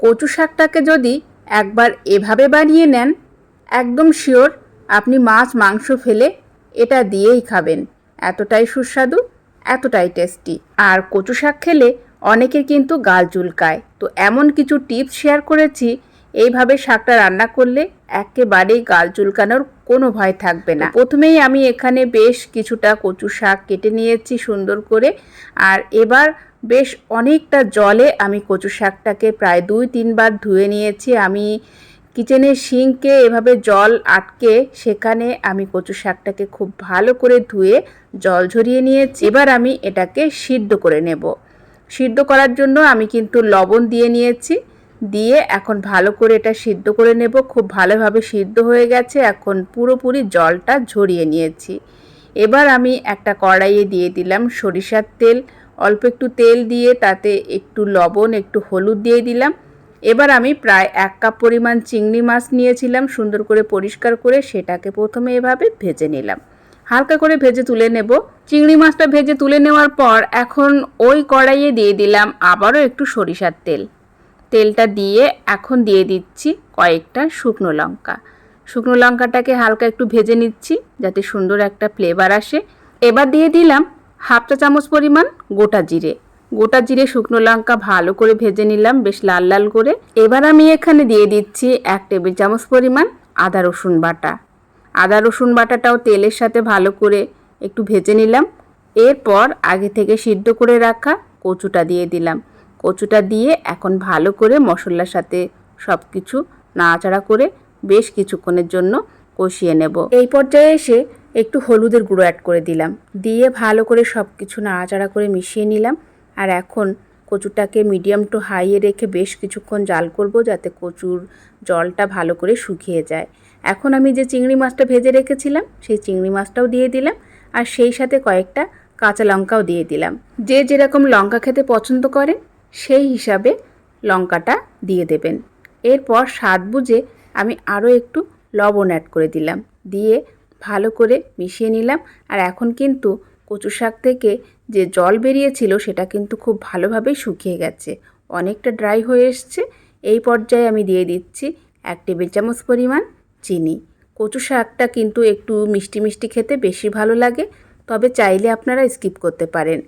কচু শাকটাকে যদি একবার এভাবে বানিয়ে নেন, একদম শিওর আপনি মাছ, মাংস ফেলে এটা দিয়েই খাবেন। এতটাই সুস্বাদু, এতটাই টেস্টি। আর কচু শাক খেলে অনেকের কিন্তু গাল চুলকায়। তো এমন কিছু টিপস শেয়ার করেছি, এইভাবে শাকটা রান্না করলে একেবারেই গাল চুলকানোর কোনো ভয় থাকবে না। প্রথমেই আমি এখানে বেশ কিছুটা কচু শাক কেটে নিয়েছি সুন্দর করে। আর এবার বেশ অনেকটা জলে আমি কচু শাকটাকে প্রায় দুই, তিনবার ধুয়ে নিয়েছি। আমি কিচেনের সিঙ্কে এভাবে জল আটকে সেখানে আমি কচু শাকটাকে খুব ভালো করে ধুয়ে জল ঝরিয়ে নিয়েছি। এবার আমি এটাকে সিদ্ধ করে নেব। সিদ্ধ করার জন্য আমি কিন্তু লবণ দিয়ে নিয়েছি। দিয়ে এখন ভালো করে এটা সিদ্ধ করে নেব। খুব ভালোভাবে সিদ্ধ হয়ে গেছে। এখন পুরোপুরি জলটা ঝরিয়ে নিয়েছি। এবার আমি একটা কড়াইয়ে দিয়ে দিলাম সরিষার তেল। অল্প একটু তেল দিয়ে তাতে একটু লবণ, একটু হলুদ দিয়ে দিলাম। এবার আমি প্রায় এক কাপ পরিমাণ চিংড়ি মাছ নিয়েছিলাম, সুন্দর করে পরিষ্কার করে সেটাকে প্রথমে এভাবে ভেজে নিলাম। হালকা করে ভেজে তুলে নেব। চিংড়ি মাছটা ভেজে তুলে নেওয়ার পর এখন ওই কড়াইয়ে দিয়ে দিলাম আবারও একটু সরিষার তেল। তেলটা দিয়ে এখন দিয়ে দিচ্ছি কয়েকটা শুকনো লঙ্কা। শুকনো লঙ্কাটাকে হালকা একটু ভেজে নিচ্ছি যাতে সুন্দর একটা ফ্লেভার আসে। এবার দিয়ে দিলাম হাফ চা চামচ পরিমাণ গোটা জিরে। গোটা জিরে শুকনো লঙ্কা ভালো করে ভেজে নিলাম, বেশ লাল লাল করে। এবার আমি এখানে দিয়ে দিচ্ছি এক টেবিল চামচ পরিমাণ আদা রসুন বাটা। আদা রসুন বাটাটাও তেলের সাথে ভালো করে একটু ভেজে নিলাম। এরপর আগে থেকে সিদ্ধ করে রাখা কচুটা দিয়ে দিলাম। কচুটা দিয়ে এখন ভালো করে মশলার সাথে সব কিছু নাড়াচাড়া করে বেশ কিছুক্ষণের জন্য কষিয়ে নেব। এই পর্যায়ে এসে একটু হলুদের গুঁড়ো অ্যাড করে দিলাম। দিয়ে ভালো করে সব কিছু নাড়াচাড়া করে মিশিয়ে নিলাম। আর এখন কচুটাকে মিডিয়াম টু হাইয়ে রেখে বেশ কিছুক্ষণ জাল করব যাতে কচুর জলটা ভালো করে শুকিয়ে যায়। এখন আমি যে চিংড়ি মাছটা ভেজে রেখেছিলাম, সেই চিংড়ি মাছটাও দিয়ে দিলাম। আর সেই সাথে কয়েকটা কাঁচা লঙ্কাও দিয়ে দিলাম। যে যেরকম লঙ্কা খেতে পছন্দ করেন, সেই হিসাবে লঙ্কাটা দিয়ে দেবেন। এরপর স্বাদ বুঝে আমি আরও একটু লবণ অ্যাড করে দিলাম। দিয়ে ভালো করে মিশিয়ে নিলাম। আর এখন কিন্তু কচু শাক থেকে যে জল বেরিয়েছিল সেটা কিন্তু খুব ভালোভাবেই শুকিয়ে গেছে। অনেকটা ড্রাই হয়ে এসছে। এই পর্যায়ে আমি দিয়ে দিচ্ছি এক টেবিল চামচ পরিমাণ চিনি। কচু শাকটা কিন্তু একটু মিষ্টি মিষ্টি খেতে বেশি ভালো লাগে, তবে চাইলে আপনারা স্কিপ করতে পারেন।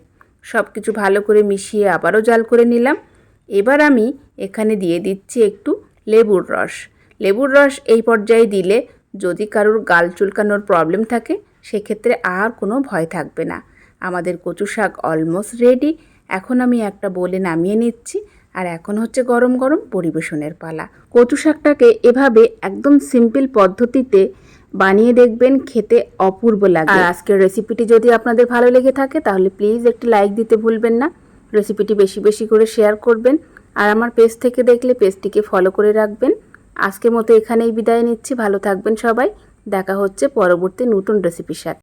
সব কিছু ভালো করে মিশিয়ে আবারও জাল করে নিলাম। এবার আমি এখানে দিয়ে দিচ্ছি একটু লেবুর রস। লেবুর রস এই পর্যায়ে দিলে যদি কারোর গাল চুলকানোর প্রবলেম থাকে, সেক্ষেত্রে আর কোনো ভয় থাকবে না। আমাদের কচু শাক অলমোস্ট রেডি এখন আমি একটা বলে নামিয়ে নিচ্ছি, আর এখন হচ্ছে গরম গরম পরিবেশনের পালা। কচু শাকটাকে এভাবে একদম সিম্পল পদ্ধতিতে বানিয়ে দেখবেন, খেতে অপূর্ব লাগে। আর আজকের রেসিপিটি যদি আপনাদের ভালো লেগে থাকে, তাহলে প্লিজ একটি লাইক দিতে ভুলবেন না। রেসিপিটি বেশি বেশি করে শেয়ার করবেন। আর আমার পেজ থেকে দেখলে পেজটিকে ফলো করে রাখবেন। আজকের মতো এখানেই বিদায় নিচ্ছি। ভালো থাকবেন সবাই। দেখা হচ্ছে পরবর্তী নতুন রেসিপির সাথে।